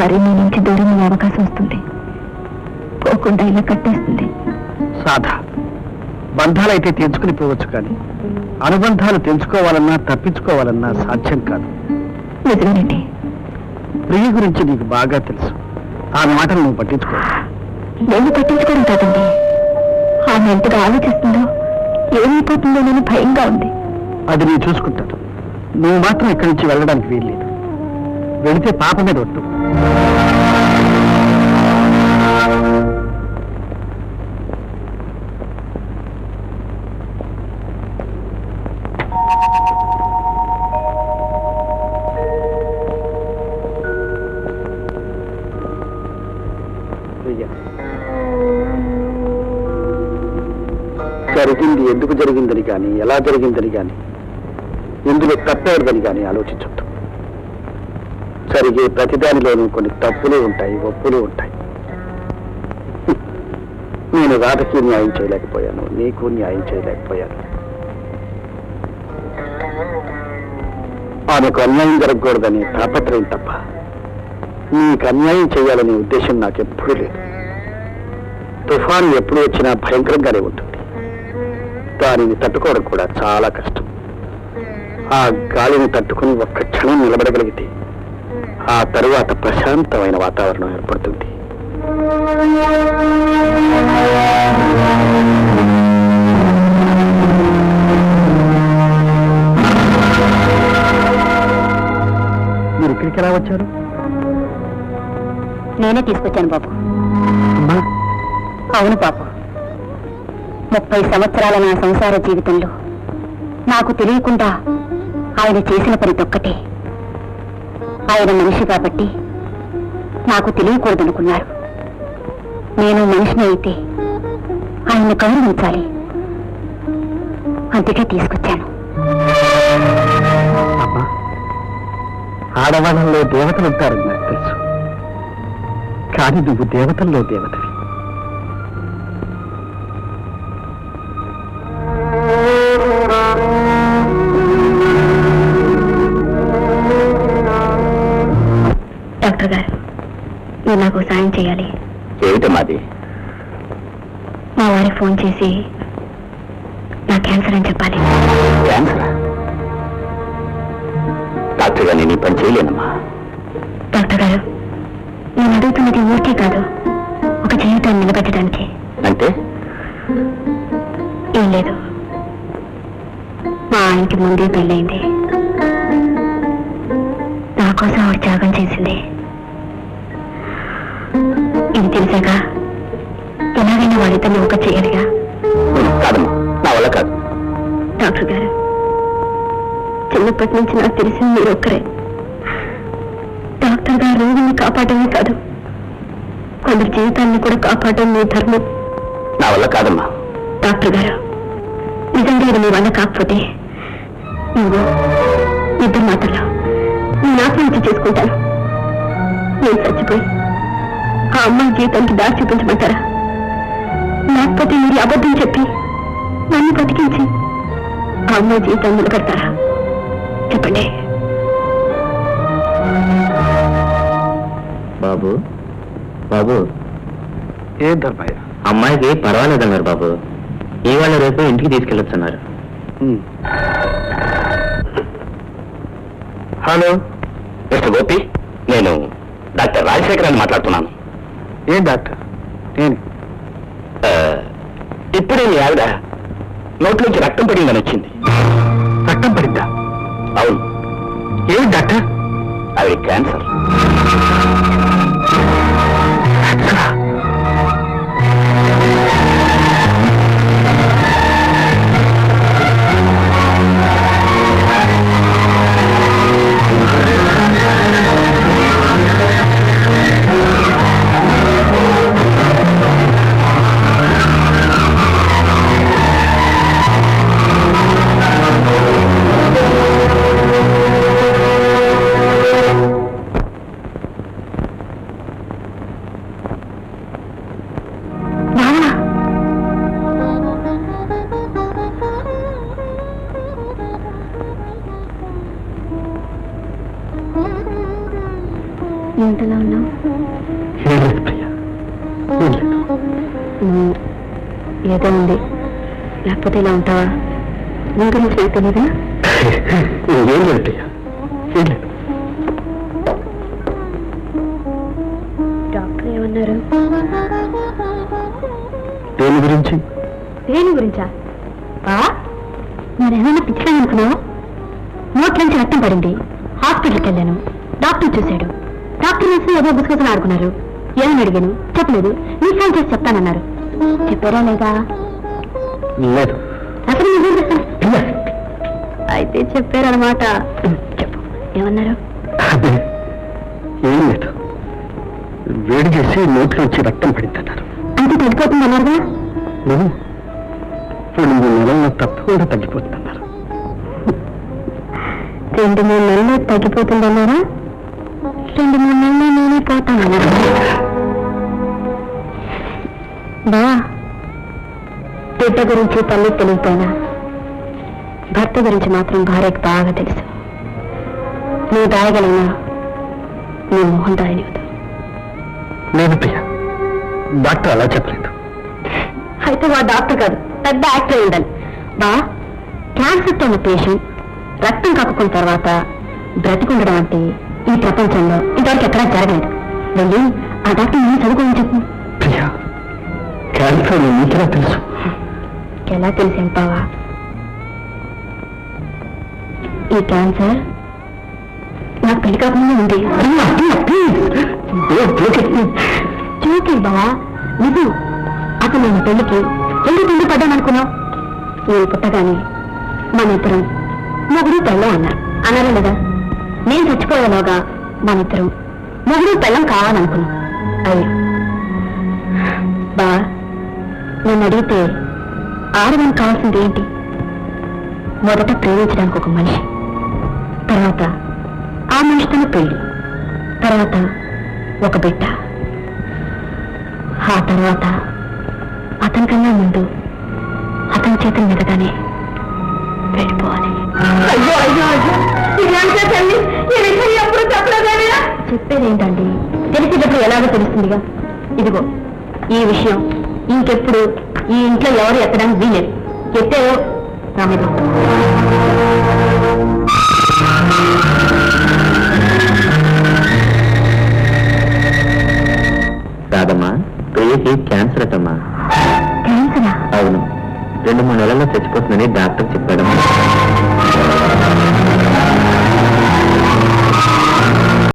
ఒక్కోసారి నీ నుంచి దూరం అవకాశం వస్తుంది. పోకుండా ఇలా కట్టేస్తుంది. సాధ బంధాలైతే తెంచుకుని పోవచ్చు కానీ అనుబంధాలు తెంచుకోవాలన్నా తప్పించుకోవాలన్నా సాధ్యం కాదు. నిజమేనండి. ప్రియ గురించి నీకు బాగా తెలుసు. ఆ మాటలు నువ్వు పట్టించుకో. నేను పట్టించుకోవడం కాదండి. ఆమె ఎంతగా ఆలోచిస్తుందో ఏమైపోతుందో నేను భయంగా ఉంది. అది నేను చూసుకుంటాను. నువ్వు మాత్రం ఇక్కడి నుంచి వెళ్ళడానికి వీల్లేదు. వెళితే పాప మీద ఒట్టు జరిగింది ఎందుకు జరిగిందని కానీ ఎలా జరిగిందని కానీ ఇందులో తప్పేదని కానీ ఆలోచించొద్దు. జరిగే ప్రతిదానిలోనూ కొన్ని తప్పులు ఉంటాయి ఒప్పులు ఉంటాయి. నేను రాధకి న్యాయం చేయలేకపోయాను నీకు న్యాయం చేయలేకపోయాను. ఆమెకు అన్యాయం జరగకూడదని తాపత్రయం తప్ప నీకు అన్యాయం చేయాలనే ఉద్దేశం నాకెప్పుడూ లేదు. తుఫాను ఎప్పుడు వచ్చినా భయంకరంగానే ఉంటుంది. దానిని తట్టుకోవడం కూడా చాలా కష్టం. ఆ గాలిని తట్టుకుని ఒక్క క్షణం నిలబడగలిగితే ఆ తరువాత ప్రశాంతమైన వాతావరణం ఏర్పడుతుంది. మీరు ఇక్కడికి ఎలా వచ్చారు? నేనే తీసుకొచ్చాను బాబు. అమ్మా. అవును బాబు. ముప్పై సంవత్సరాల నా సంసార జీవితంలో నాకు తెలియకుండా ఆయన చేసిన పని తొక్కటే ఆయన మనిషి కాబట్టి నాకు తెలియకూడదనుకున్నారు. నేను మనిషిని అయితే ఆయన్ని గౌరవించాలి. అందుకే తీసుకొచ్చాను. ఆడవాళ్ళలో దేవతలు ఉంటారని నాకు తెలుసు. కానీ నువ్వు దేవతల్లో దేవతవి. చేయాలి. ఏమిటమ్మాది మా వారికి ఫోన్ చేసి నా క్యాన్సర్ అని చెప్పాలి. క్యాన్సర్? డాక్టర్గా నేను ఈ పని చేయలేనమ్మా. డాక్టర్ గారు నేను అడుగుతున్నది ఊరికే కాదు. ఒక జీవితాన్ని నిలబెట్టడానికి. అంటే? ఏం లేదు. మా ఆయనకి ముందే పెళ్ళైంది నా కోసం ఆవిడ త్యాగం చేసింది. తెలిసాక ఎలాగైనా వాళ్ళిద్దరిని ఒక చేయాలిగా కాదమ్మా నా వల్ల కాదు. డాక్టర్ గారు చిన్నప్పటి నుంచి నాకు తెలిసింది మీరు ఒక్కరే. డాక్టర్ గారు రోగిని కాపాడమే కాదు కొందరి జీవితాన్ని కూడా కాపాడడం మీ ధర్మం. నా వల్ల కాదమ్మా. డాక్టర్ గారు నిజంగా ఇది మీ వల్ల కాకపోతే నువ్వు ఇద్దరు మాటల్లో నేను ఆత్మహత్య చేసుకుంటాను. నేను చచ్చిపోయి ఆ అమ్మాయి జీవితానికి దారి చూపించమంటారా? లేకపోతే మీరు అబద్ధం చెప్పి నన్ను బతికించి ఆ అమ్మాయి జీవితాన్ని నిలబెడతారా? చెప్పండి. బాబు బాబు. ఏం ధర్మయ్య అమ్మాయికి పర్వాలేదన్నారు బాబు. ఇవాళ రేపు ఇంటికి తీసుకెళ్ళొచ్చన్నారు. హలో మిస్టర్ గోపి నేను డాక్టర్ రాజశేఖర్ అని మాట్లాడుతున్నాను. ఏం డాక్టర్? నేను ఇప్పుడే మీ ఆవిడ నోట్లోంచి రక్తం పడిందని వచ్చింది. రక్తం పడిందా? అవును. ఏమి డాక్టర్? అవి క్యాన్సర్. ఏంటలా ఉన్నావు? ఏదో ఉంది. లేకపోతే ఇలా ఉంటావా? నీ గురించి నాకు తెలీదా? ఏం లేదు ప్రియా ఏం లేదు. డాక్టర్ ఏమన్నారు? దేని గురించి? దేని గురించా? బా మరేమైనా పిచ్చిగా అనుకున్నావు? నోట్లోంచి రక్తం పడింది. హాస్పిటల్కి వెళ్ళాను డాక్టర్ చూశాడు. డాక్టర్ చూసి ఏదో గుసగుసలు ఆడుకున్నారు. ఏమని అడిగాను? చెప్పలేదు. నీ ఫోన్ చేసి చెప్తానన్నారు. చెప్పారా లేదా? లేదు. అసలు నిజం అయితే చెప్పారనమాట చెప్పు. ఏమన్నారు? ఏం లేదు. వేడి చేసి నోట్లోంచి రక్తం పడిందన్నారు. అంటే తగ్గిపోతుంది అన్నారుగా నువ్వు రెండు మూడు నెలల్లో తప్పకుండా తగ్గిపోతుందన్నారు. రెండు మూడు నెలలు తగ్గిపోతుంది అన్నారా రెండు మూడు నెలలు నేనే పోతానన్నారు బా బిడ్డ గురించి తల్లి తెలియపోయినా భర్త గురించి మాత్రం భార్యకు బాగా తెలుసు. నువ్వు దాయగలిగినా నీ మొహం దాయనివ్వదు లేదు ప్రియా డాక్టర్ అలా చెప్పలేదు. అయితే వా డాక్టర్ కాదు పెద్ద యాక్టర్ ఉండాలి బా క్యాన్సర్తో ఉన్న పేషెంట్ రక్తం కక్కుకున్న తర్వాత బ్రతికుండడం అంటే ఈ ప్రపంచంలో ఇంతవరకు ఎక్కడా జరగలేదు. వెళ్ళి ఆ డాక్టర్ నేను చదువుకోమని చెప్పు. ప్రియా క్యాన్సర్ నీకెలా తెలుసు? ఎలా తెలిసి బావా? ఈ క్యాన్సర్ నాకు పెళ్ళి కాకముందే ఉంది. చూకి బావా నిజం. అసలు నేను పెళ్ళికి ఎందుకు పెళ్ళి పడ్డాననుకున్నావు నేను పుట్టగానే మన ఇద్దరం మొగుడు పెళ్ళం అన్నారు. అన్నారా లేదా? నేను చచ్చిపోయేలోగా మన ముగ్గురు మొగుడు పెళ్ళం కావాలనుకున్నాం. అయ్యో. బా నన్ను అడిగితే ఆడదానికి కావాల్సింది ఏంటి? మొదట ప్రేమించడానికి ఒక మనిషి తర్వాత ఆ మనిషితో పెళ్ళి తర్వాత ఒక బిడ్డ. ఆ తర్వాత అతనికన్నా ముందు అతని చేతుల మీదగానే వెళ్ళిపోవాలి. చెప్పేదేంటండి? తెలిసేటప్పుడు ఎలాగో తెలుస్తుందిగా. ఇదిగో ఈ విషయం ఇంకెప్పుడు ఈ ఇంట్లో ఎవరు ఎత్తడానికి వీలేదు. ఎత్తారో నా మీద